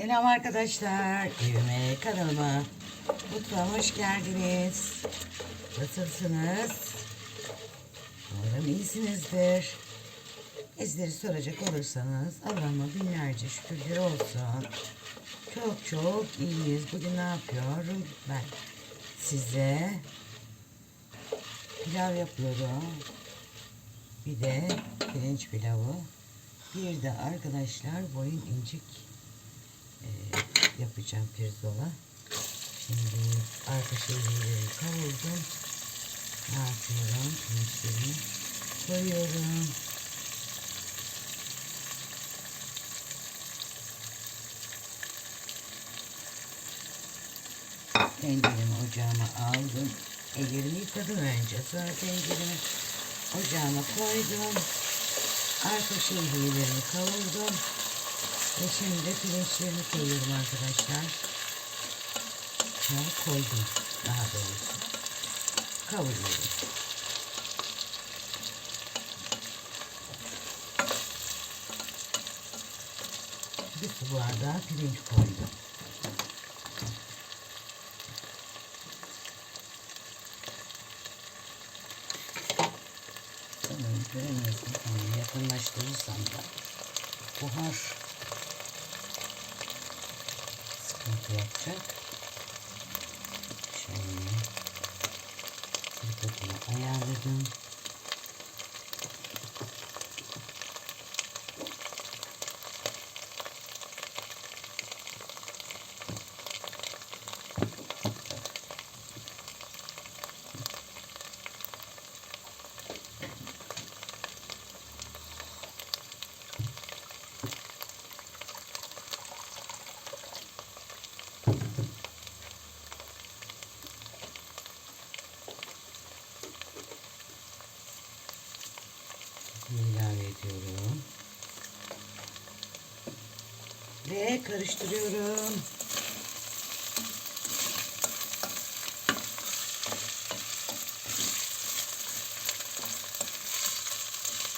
Selam arkadaşlar. Evime, kanalıma, mutfağıma hoş geldiniz. Nasılsınız? Umarım iyisinizdir. Bizleri soracak olursanız Allah'ıma binlerce şükürler olsun. Çok çok iyiyiz. Bugün ne yapıyorum? Ben size pilav yapıyorum. Bir de pirinç pilavı. Bir de arkadaşlar boyun incik yapacağım pirzola. Şimdi arka şeyleri kavurdum. Ne yapıyorum? Pirinçlerimi koyuyorum. Tenceremi ocağıma aldım. Ellerimi yıkadım önce. Sonra tenceremi ocağıma koydum. Arka şehriyelerimi kavurdum. Ve şimdi de pirinçlerimi koyuyorum arkadaşlar. Ya koydum daha doğrusu. Kavuruyorum. Bir su bardağı pirinç koydum. Göremiyorsun ama yakınlaştırırsam da buhar yapacak. Şöyle tripodunu ayarladım. ilave ediyorum. Ve karıştırıyorum.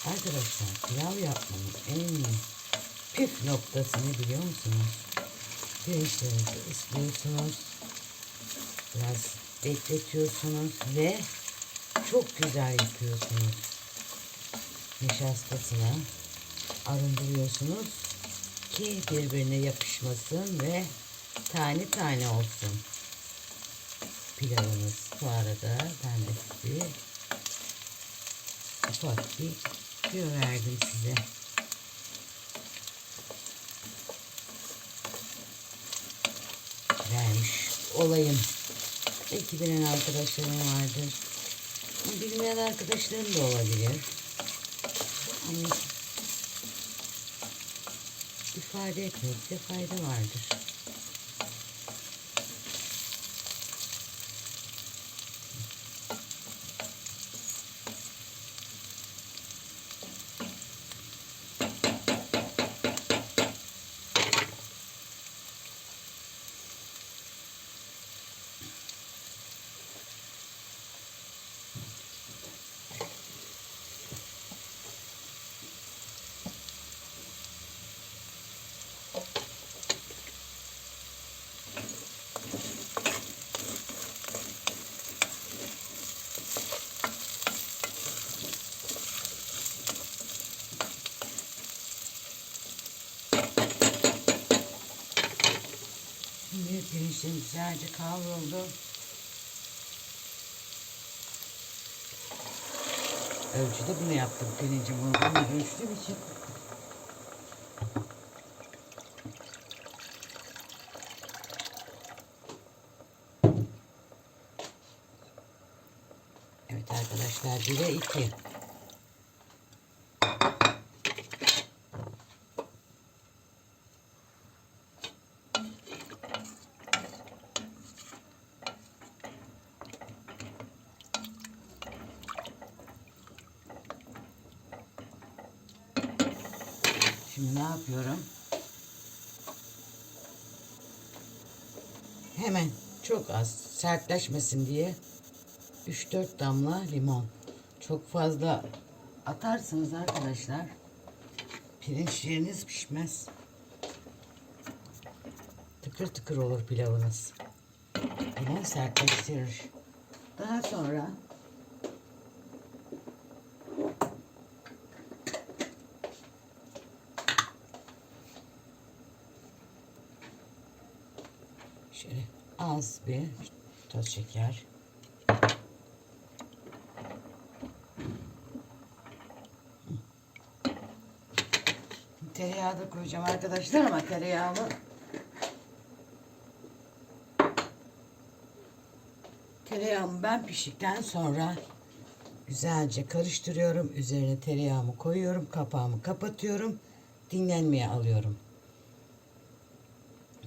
Arkadaşlar pilav yapmanın en püf noktasını biliyor musunuz? Pirinçlerinizi ıslıyorsunuz. Biraz bekletiyorsunuz ve çok güzel yapıyorsunuz nişastasını arındırıyorsunuz ki birbirine yapışmasın ve tane tane olsun pilavınız. Bu arada ben de size ufak bir tüyo verdim size. Vermiş olayım. Belki bilen arkadaşlarım vardır. Bilmeyen arkadaşlarım da olabilir. Hani ifade etmekte fayda vardır. Şimdi pirinçlerim güzelce kavruldu. Ölçüde bunu yaptım pirincim ben ölçtüğüm için. Evet arkadaşlar 1'e 2. Şimdi ne yapıyorum? Hemen çok az sertleşmesin diye 3-4 damla limon. Çok fazla atarsınız arkadaşlar. Pirinçleriniz pişmez. tıkır tıkır olur pilavınız. Limon sertleştirir. Daha sonra şöyle az bir toz şeker. Tereyağı da koyacağım arkadaşlar ama tereyağını tereyağımı ben piştikten sonra güzelce karıştırıyorum. Üzerine tereyağımı koyuyorum. Kapağımı kapatıyorum. Dinlenmeye alıyorum.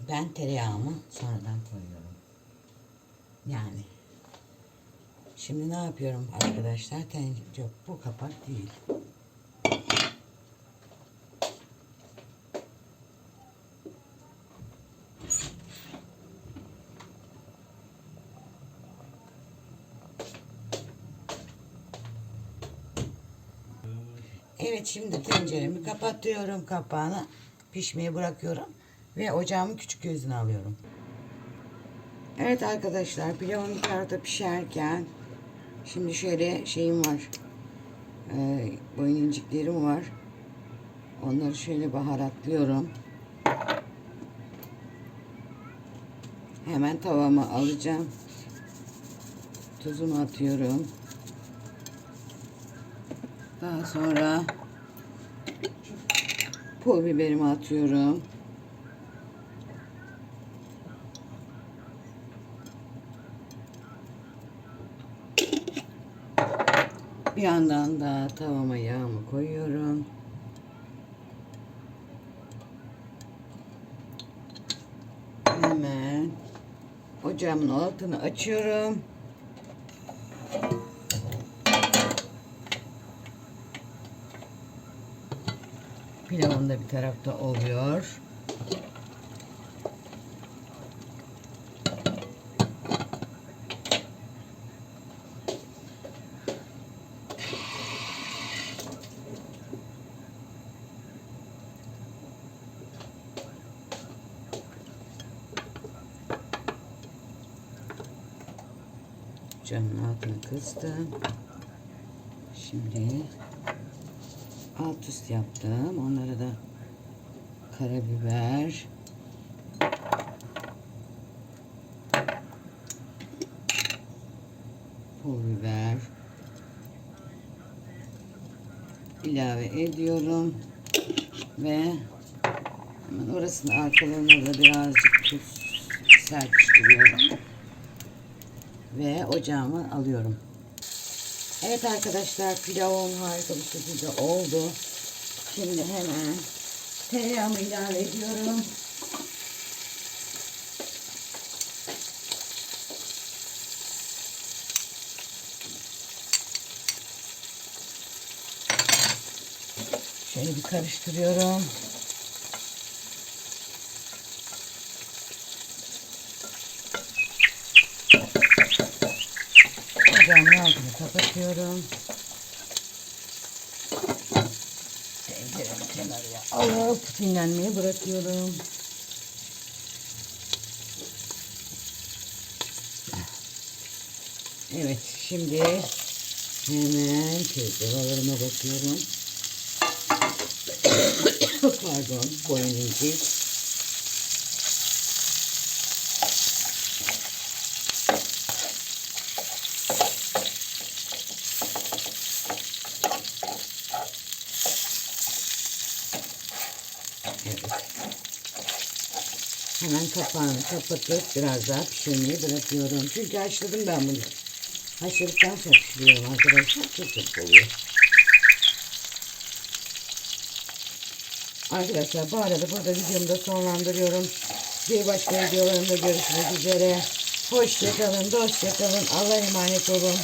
Ben tereyağımı sonradan koyuyorum. Yani. Şimdi ne yapıyorum arkadaşlar? Tencere yok bu kapak değil. Evet şimdi tenceremi kapatıyorum kapağını pişmeye bırakıyorum ve ocağımın küçük gözünü alıyorum. Evet arkadaşlar pilavım bir tarafta pişerken şimdi şöyle şeyim var. Ee, boyun inciklerim var. Onları şöyle baharatlıyorum. Hemen tavama alacağım. Tuzumu atıyorum. Daha sonra pul biberimi atıyorum. Bir yandan da tavama yağımı koyuyorum. Hemen ocağımın altını açıyorum. Pilavım da bir tarafta oluyor. Camın altını kıstım. Şimdi alt üst yaptım. Onlara da karabiber, pul biber ilave ediyorum ve hemen orasını arkalarına da birazcık tuz serpiştiriyorum ve ocağımı alıyorum. Evet arkadaşlar pilavım harika bir şekilde oldu. Şimdi hemen tereyağımı ilave ediyorum. Şöyle bir karıştırıyorum. Ocağımın kapatıyorum. Tenceremi kenarıya alıp dinlenmeye bırakıyorum. Evet şimdi hemen tezgahlarıma bakıyorum. Pardon inci. Hemen kapağını kapatıp biraz daha pişirmeyi bırakıyorum. Çünkü haşladım ben bunu. Haşladıktan sonra pişiriyorum arkadaşlar. Çok çok oluyor. Arkadaşlar bu arada burada videomu da sonlandırıyorum. Bir başka videolarımda görüşmek üzere. Hoşçakalın, dostçakalın. Allah'a emanet olun.